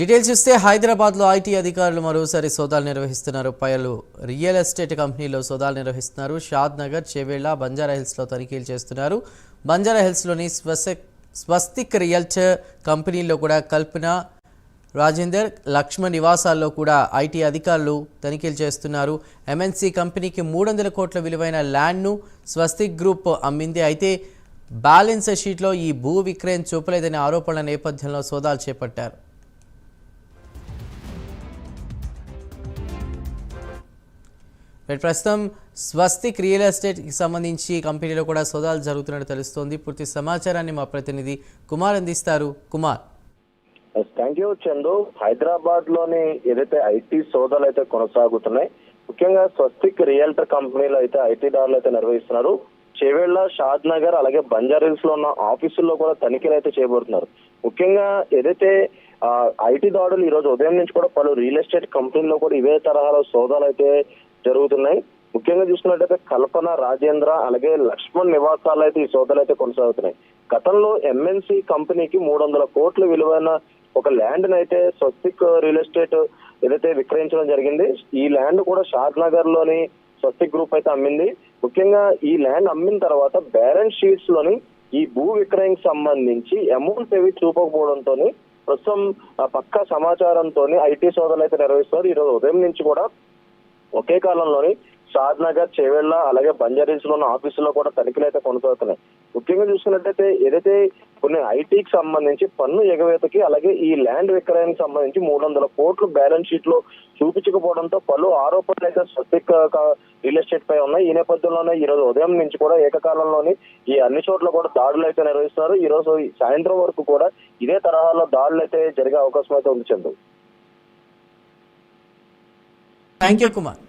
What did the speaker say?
Details చూస్తే హైదరాబాద్లో IT అధికారులు మరోసారి సోదాలు నిర్వహిస్తున్నారు. పైలు రియల్ ఎస్టేట్ కంపెనీలో సోదాలు నిర్వహిస్తున్నారు. షాద్ నగర్ చేవేళ్ళ బంజారా హిల్స్లో తనిఖీలు చేస్తున్నారు. బంజారా హిల్స్లోని స్వసెక్ స్వస్తిక్ రియల్టర్ కంపెనీలో కూడా కల్పన రాజేందర్ లక్ష్మ నివాసాల్లో కూడా ఐటీ అధికారులు తనిఖీలు చేస్తున్నారు. ఎంఎన్సీ కంపెనీకి మూడు వందల కోట్ల విలువైన ల్యాండ్ను స్వస్తిక్ గ్రూప్ అమ్మింది. అయితే బ్యాలెన్స్ షీట్లో ఈ భూ విక్రయం చూపలేదనే ఆరోపణల నేపథ్యంలో సోదాలు చేపట్టారు. ప్రస్తుతం స్వస్తిక్ రియల్ ఎస్టేట్కి సంబంధించి కంపెనీలో కూడా సోదాలు జరుగుతున్నట్టు తెలుస్తోంది. పూర్తి సమాచారాన్ని మా ప్రతినిధి కుమార్ అందిస్తారు. కుమార్. Thank you Chandu. హైదరాబాద్లోని ఏదైతే ఐటీ సోదాలు అయితే కొనసాగుతున్నాయి ముఖ్యంగా స్వస్తిక్ రియల్టర్ కంపెనీలు అయితే ఐటీ దారులు అయితే నిర్వహిస్తున్నారు. చెవేళ్ళ షాద్ నగర్ అలాగే బంజారీల్స్లో ఉన్న ఆఫీసుల్లో కూడా తనిఖీలు అయితే చేపడుతున్నారు. ముఖ్యంగా ఏదైతే ఐటీ దాడులు ఈ రోజు ఉదయం నుంచి కూడా పలు రియల్ ఎస్టేట్ కంపెనీల్లో కూడా ఇవే తరహాలో సోదాలు అయితే జరుగుతున్నాయి. ముఖ్యంగా చూసుకున్నట్టయితే కల్పన రాజేంద్ర అలాగే లక్ష్మణ్ నివాసాలు అయితే ఈ సోదాలు అయితే కొనసాగుతున్నాయి. గతంలో ఎంఎన్సీ కంపెనీకి మూడు వందల కోట్ల విలువైన ఒక ల్యాండ్ అయితే స్వస్తిక్ రియల్ ఎస్టేట్ ఏదైతే విక్రయించడం జరిగింది ఈ ల్యాండ్ కూడా షాద్ నగర్లోని స్వస్తిక్ గ్రూప్ అయితే అమ్మింది. ముఖ్యంగా ఈ ల్యాండ్ అమ్మిన తర్వాత బ్యాలెన్స్ షీట్స్లోని ఈ భూ విక్రయం సంబంధించి అమౌంట్ ఏవి చూపకపోవడంతో ప్రస్తుతం పక్కా సమాచారంతో ఐటీ సోదాలు అయితే నిర్వహిస్తున్నారు. ఈ రోజు ఉదయం నుంచి కూడా ఒకే కాలంలోని షాద్ నగర్ చేవెళ్ళ అలాగే బంజారీస్లో ఉన్న ఆఫీసులో కూడా తనిఖీలు అయితే కొనసాగుతున్నాయి. ముఖ్యంగా చూసుకున్నట్టయితే ఏదైతే కొన్ని ఐటీకి సంబంధించి పన్ను ఎగవేతకి అలాగే ఈ ల్యాండ్ విక్రయానికి సంబంధించి మూడు వందల కోట్లు బ్యాలెన్స్ షీట్లో చూపించకపోవడంతో పలు ఆరోపణలు అయితే స్వస్తిక్ రియల్ ఎస్టేట్ పై ఉన్నాయి. ఈ నేపథ్యంలోనే ఈ రోజు ఉదయం నుంచి కూడా ఏకకాలంలోని ఈ అన్ని చోట్ల కూడా దాడులు అయితే నిర్వహిస్తున్నారు. ఈ రోజు సాయంత్రం వరకు కూడా ఇదే తరహాలో దాడులు అయితే జరిగే అవకాశం అయితే ఉంది చందు. Thank you Kumar